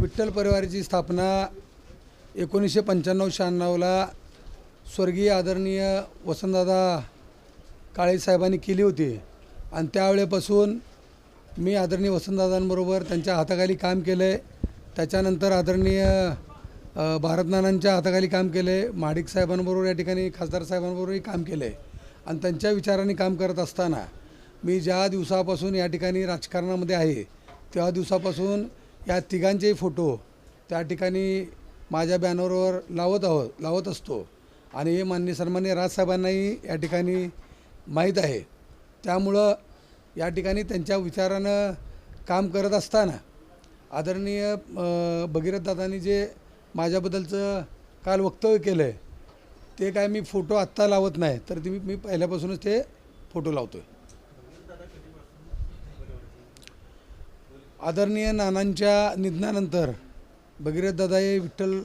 विठ्ठल परिवाराची स्थापना एकोणीसशे पंच्याण्णव शहाण्णवला स्वर्गीय आदरणीय वसंतदादा काळेसाहेबांनी केली होती. आणि त्यावेळेपासून मी आदरणीय वसंतदादांबरोबर त्यांच्या हाताखाली काम केलं. आहे त्याच्यानंतर आदरणीय भारतनानांच्या हाताखाली काम केलं. आहे महाडिक साहेबांबरोबर या ठिकाणी खासदार साहेबांबरोबरही काम केलं. आहे आणि त्यांच्या विचारांनी काम करत असताना मी ज्या दिवसापासून या ठिकाणी राजकारणामध्ये आहे त्या दिवसापासून या तिघांचेही फोटो त्या ठिकाणी माझ्या बॅनरवर लावत आहोत लावत असतो. आणि हे मान्य सन्मान्य राजसाहेबांनाही या ठिकाणी माहीत आहे. त्यामुळं या ठिकाणी त्यांच्या विचारानं काम करत असताना आदरणीय भगीरथदादांनी जे माझ्याबद्दलचं काल वक्तव्य केलं आहे ते काय मी फोटो आत्ता लावत नाही तर ते मी- मी पहिल्यापासूनच ते फोटो लावतो आहे आदरणीय नानांच्या निधनानंतर भगीरथ दादा हे विठ्ठल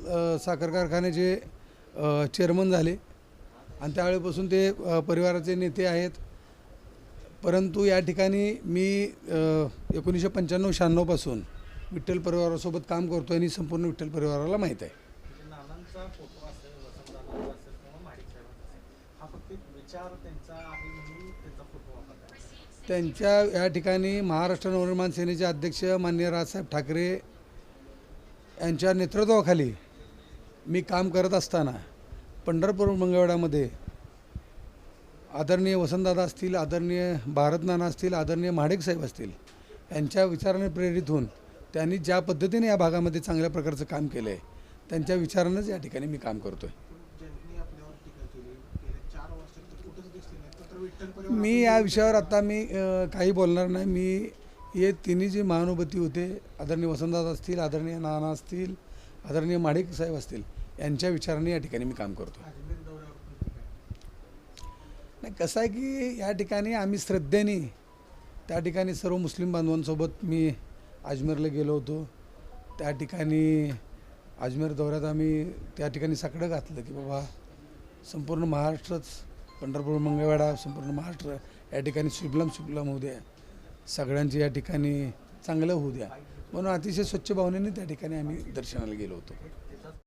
साखर कारखान्याचे चेअरमन झाले. आणि त्यावेळेपासून ते परिवाराचे नेते आहेत. परंतु या ठिकाणी मी एकोणीसशे पंच्याण्णव शहाण्णवपासून विठ्ठल परिवारासोबत काम करतो आणि संपूर्ण विठ्ठल परिवाराला माहीत आहे. म्हणजे त्यांच्या या ठिकाणी महाराष्ट्र नवनिर्माण सेनेचे अध्यक्ष मान्य राजसाहेब ठाकरे यांच्या नेतृत्वाखाली मी काम करत असताना पंढरपूर मंगळवेढ्यामध्ये आदरणीय वसंतदादा असतील आदरणीय भारतनाना असतील आदरणीय महाडिक साहेब असतील यांच्या विचाराने प्रेरित होऊन त्यांनी ज्या पद्धतीने या भागामध्ये चांगल्या प्रकारचं काम केलं आहे त्यांच्या विचारानंच या ठिकाणी मी काम करतो आहे मी या विषयावर आता मी काही बोलणार नाही. मी हे तिन्ही जी महानुभूती होते आदरणीय वसंतदादा असतील आदरणीय नाना असतील आदरणीय माडिक साहेब असतील यांच्या विचाराने या ठिकाणी मी काम करतो. नाही कसं आहे की या ठिकाणी आम्ही श्रद्धेने त्या ठिकाणी सर्व मुस्लिम बांधवांसोबत मी अजमेरला गेलो होतो. त्या ठिकाणी अजमेर दौऱ्यात आम्ही त्या ठिकाणी साकडं घातलं की बाबा संपूर्ण महाराष्ट्रच पंढरपूर मंगळवेढा संपूर्ण महाराष्ट्र या ठिकाणी सुबलम सुबलम होऊ द्या. सगळ्यांचे या ठिकाणी चांगलं होऊ द्या. म्हणून अतिशय स्वच्छ भावनेने त्या ठिकाणी आम्ही दर्शनाला गेलो होतो.